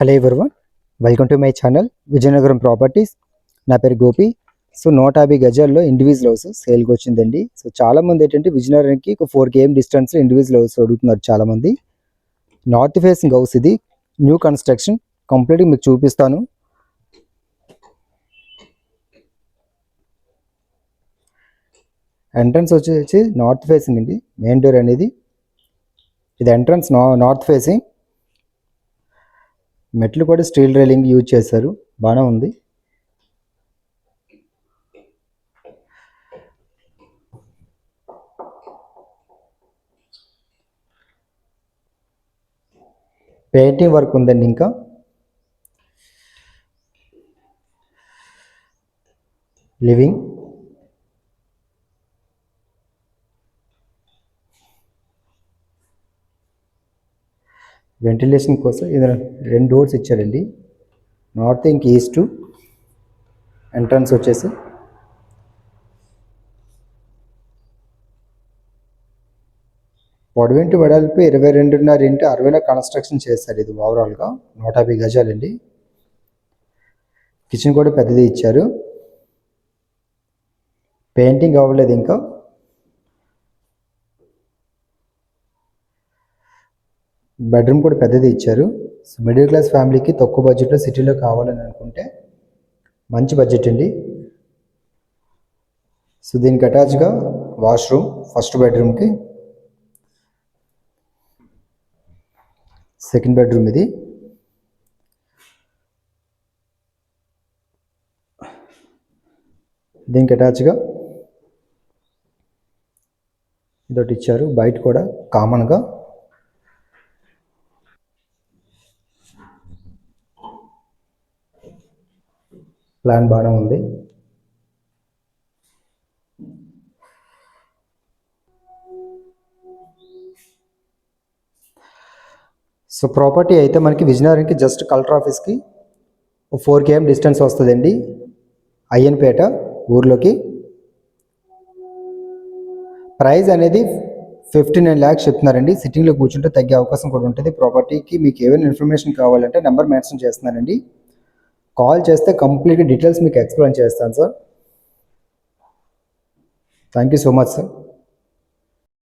Hello everyone welcome to my channel Vizianagaram properties నా పేరు Gopi. So నూట యాభై గజాల్లో ఇండివిజువల్ హౌస్ సేల్కి వచ్చిందండి. సో చాలామంది ఏంటంటే విజయనగరానికి ఒక ఫోర్ కేఎం డిస్టెన్స్లో ఇండివిజువల్ హౌస్ అడుగుతున్నారు చాలామంది. నార్త్ ఫేసింగ్ హౌస్ ఇది. న్యూ కన్స్ట్రక్షన్ కంప్లీట్గా మీకు చూపిస్తాను. ఎంట్రన్స్ వచ్చేసి నార్త్ ఫేసింగ్ అండి. మెయిన్ డోర్ అనేది. ఇది ఎంట్రన్స్ నార్త్ ఫేసింగ్ మెట్లు కూడా స్టీల్ రైలింగ్ యూజ్ చేశారు. బాగానే ఉంది. పెయింటింగ్ వర్క్ ఉందండి ఇంకా. లివింగ్. వెంటిలేషన్ కోసం ఏదైనా రెండు డోర్స్ ఇచ్చారండి. నార్త్ ఇంక ఈస్ట్ ఎంట్రన్స్ వచ్చేసి. పొడవింటి వెడల్పు ఇరవై రెండున్నర ఇంటి అరవైలో కన్స్ట్రక్షన్ చేశారు ఇది ఓవరాల్గా నూట యాభై గజాలండి. కిచెన్ కూడా పెద్దది ఇచ్చారు. పెయింటింగ్ అవ్వలేదు ఇంకా. బెడ్రూమ్ కూడా పెద్దది ఇచ్చారు. సో మిడిల్ క్లాస్ ఫ్యామిలీకి తక్కువ బడ్జెట్లో సిటీలో కావాలని అనుకుంటే మంచి బడ్జెట్ అండి. సో దీనికి అటాచ్గా వాష్రూమ్ ఫస్ట్ బెడ్రూమ్కి. సెకండ్ బెడ్రూమ్ ఇది. దీనికి అటాచ్గా ఇదొకటి ఇచ్చారు. బయట కూడా కామన్గా. ప్లాన్ బాగానే ఉంది. సో ప్రాపర్టీ అయితే మనకి విజయనగరంకి జస్ట్ కలెక్టర్ ఆఫీస్కి ఫోర్ కేఎం డిస్టెన్స్ వస్తుందండి. అయ్యన్పేట ఊర్లోకి. ప్రైస్ అనేది ఫిఫ్టీ నైన్ ల్యాక్స్ చెప్తున్నారండి. సిట్టింగ్లో కూర్చుంటే తగ్గే అవకాశం కూడా ఉంటుంది. ప్రాపర్టీకి మీకు ఏమైనా ఇన్ఫర్మేషన్ కావాలంటే నెంబర్ మెన్షన్ చేస్తున్నానండి. కాల్ చేస్తే కంప్లీట్ డీటెయిల్స్ మీకు ఎక్స్ప్లెయిన్ చేస్తాను sir. Thank you so much sir